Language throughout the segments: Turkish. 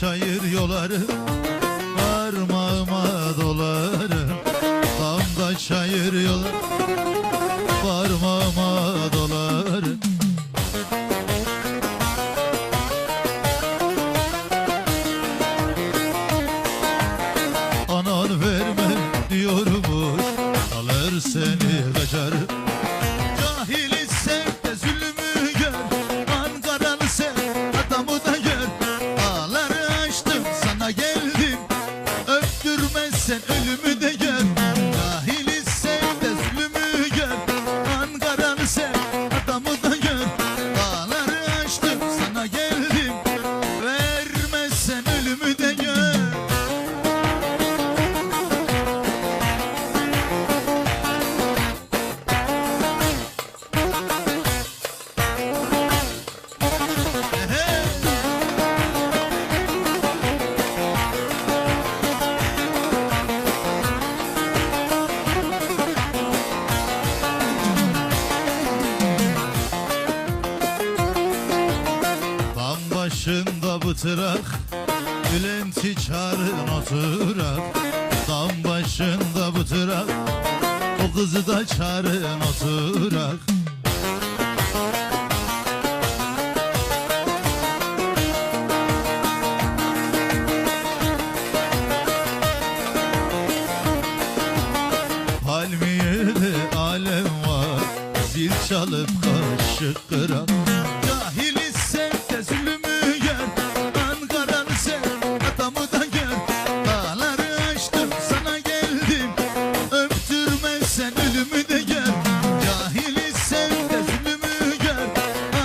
çayır yolarım Parmağıma dolarım. Damda çayır yolarım başında bıtırak Bülent'i çağırın oturak Tam başında bıtırak O kızı da çağırın oturak Palmiyede alem var Zil çalıp kaşık kıran Öptürmezsen ölümü de gör Cahili sev de zulmü gör.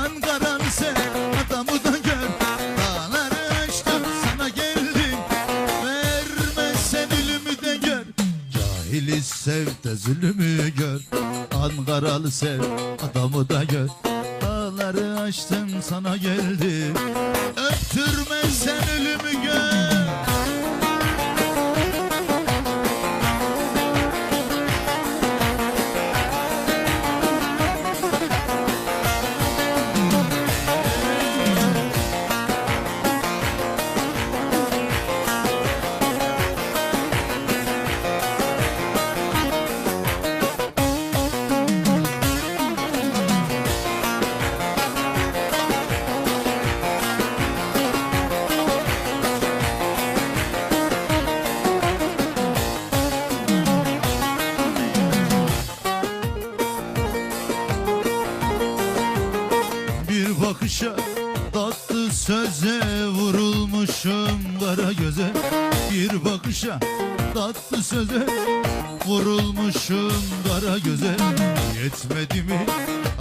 Ankaralı sev adamı da gör. Dağları aştım sana geldim. Vermezsen ölümü de gör. Cahili sev de zulmü gör. Ankaralı sev adamı da gör. Dağları açtım sana geldim. Öptürmezsen ölümü gör bakışa tatlı söze vurulmuşum kara göze. Bir bakışa tatlı söze vurulmuşum kara göze. Yetmedi mi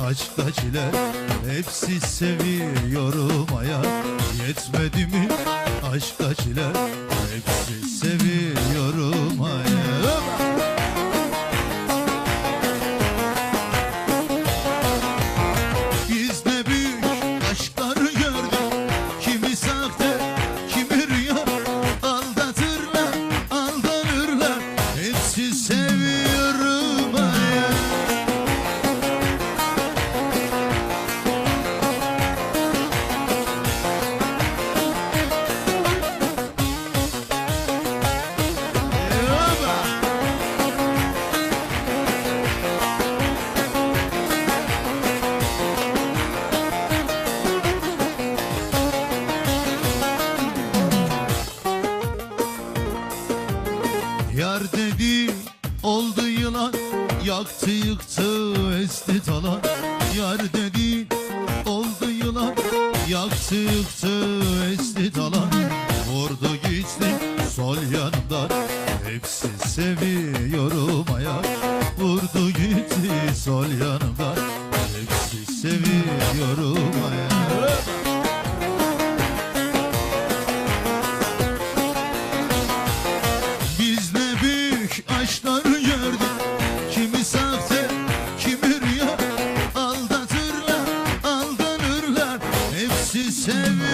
aşkta çile? Hepsi seviyorum hayat. Yetmedi mi aşkta çile? Hepsi seviyorum Yaktı yıktı esti talan. Yar dedi oldu yılan. Yaktı yıktı esti talan. Vurdu gitti sol yanımdan Hepsi seviyorum ayak Vurdu gitti sol yanımdan. Hepsi seviyorum ayak Seviyorum.